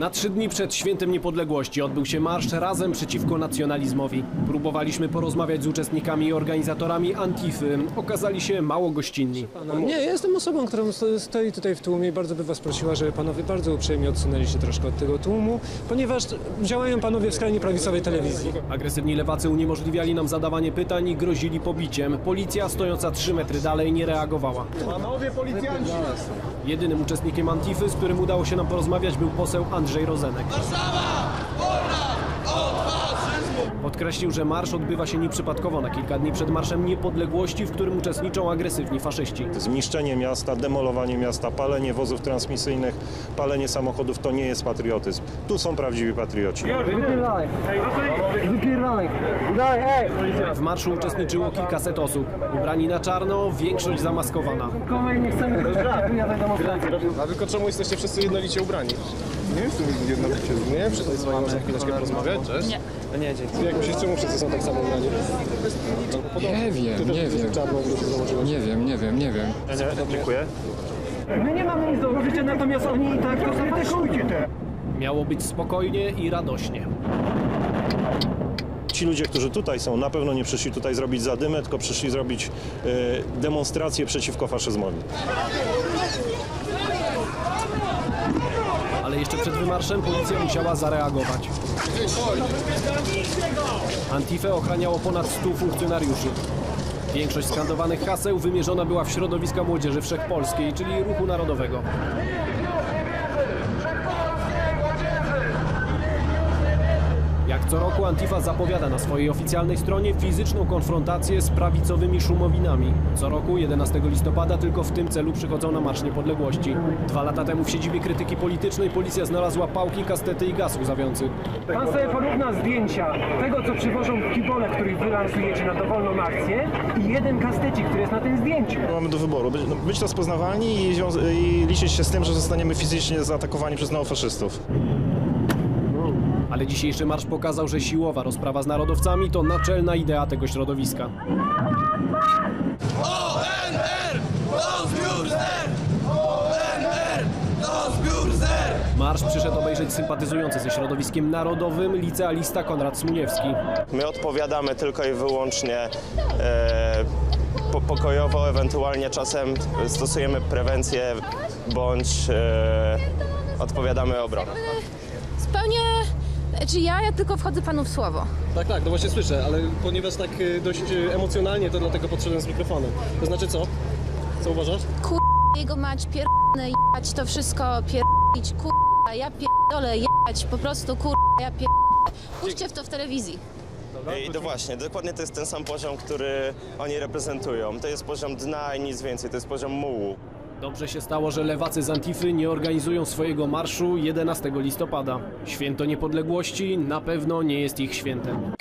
Na trzy dni przed świętem niepodległości odbył się marsz razem przeciwko nacjonalizmowi. Próbowaliśmy porozmawiać z uczestnikami i organizatorami Antify. Okazali się mało gościnni. Nie, ja jestem osobą, która sto- stoi tutaj w tłumie i bardzo by was prosiła, żeby panowie bardzo uprzejmie odsunęli się troszkę od tego tłumu, ponieważ działają panowie w skrajnie prawicowej telewizji. Agresywni lewacy uniemożliwiali nam zadawanie pytań i grozili pobiciem. Policja stojąca trzy metry dalej nie reagowała. Panowie policjanci! Jedynym uczestnikiem Antify, z którym udało się nam porozmawiać był poseł Andrzej Rozenek. Podkreślił, że marsz odbywa się nieprzypadkowo na kilka dni przed Marszem Niepodległości, w którym uczestniczą agresywni faszyści. Zniszczenie miasta, demolowanie miasta, palenie wozów transmisyjnych, palenie samochodów to nie jest patriotyzm. Tu są prawdziwi patrioci. W marszu uczestniczyło kilkaset osób. Ubrani na czarno, większość zamaskowana. A tylko czemu jesteście wszyscy jednolicie ubrani? Nie jestem jednolicie Nie? Wszyscy z wami można chwileczkę porozmawiać? Cześć. Nie. Nie, dzięki. Jak myślisz, czemu wszyscy są tak samo ubrani? Nie wiem, nie wiem. Czarną bluzę założyłeś. Nie wiem, nie wiem, nie wiem. Dziękuję. My nie mamy nic do użycia, natomiast oni i tak to krytykujcie te. Miało być spokojnie i radośnie. Ci ludzie, którzy tutaj są, na pewno nie przyszli tutaj zrobić zadymę, tylko przyszli zrobić e, demonstrację przeciwko faszyzmowi. Jeszcze przed wymarszem policja musiała zareagować. Antifę ochraniało ponad 100 funkcjonariuszy. Większość skandowanych haseł wymierzona była w środowiska młodzieży wszechpolskiej, czyli ruchu narodowego. Co roku Antifa zapowiada na swojej oficjalnej stronie fizyczną konfrontację z prawicowymi szumowinami. Co roku 11 listopada tylko w tym celu przychodzą na Marsz Niepodległości. Dwa lata temu w siedzibie krytyki politycznej policja znalazła pałki, kastety i gaz łzawiący. Pan sobie porówna zdjęcia tego, co przywożą w kibole, których wy lansujecie na dowolną akcję i jeden kastecik, który jest na tym zdjęciu. Mamy do wyboru być, no, być rozpoznawalni i, i liczyć się z tym, że zostaniemy fizycznie zaatakowani przez neofaszystów. Ale dzisiejszy marsz pokazał, że siłowa rozprawa z narodowcami to naczelna idea tego środowiska. ONR to zbiór zer! ONR to zbiór zer! Marsz przyszedł obejrzeć sympatyzujący ze środowiskiem narodowym licealista Konrad Smuniewski. My odpowiadamy tylko i wyłącznie e, po, pokojowo, ewentualnie czasem stosujemy prewencję bądź e, odpowiadamy obroną. Zupełnie, czy ja, ja tylko wchodzę panu w słowo. Tak, tak, no właśnie słyszę, ale ponieważ tak y, dość y, emocjonalnie, to dlatego podszedłem z mikrofonem. To znaczy co? Co uważasz? Kur... jego mać, pierdolę, jebać to wszystko, pierdolić, kur... ja pierdolę, jebać, po prostu kur... ja pierdolę. Puśćcie w to w telewizji. I to właśnie, dokładnie to jest ten sam poziom, który oni reprezentują. To jest poziom dna i nic więcej, to jest poziom mułu. Dobrze się stało, że lewacy z Antify nie organizują swojego marszu 11 listopada. Święto niepodległości na pewno nie jest ich świętem.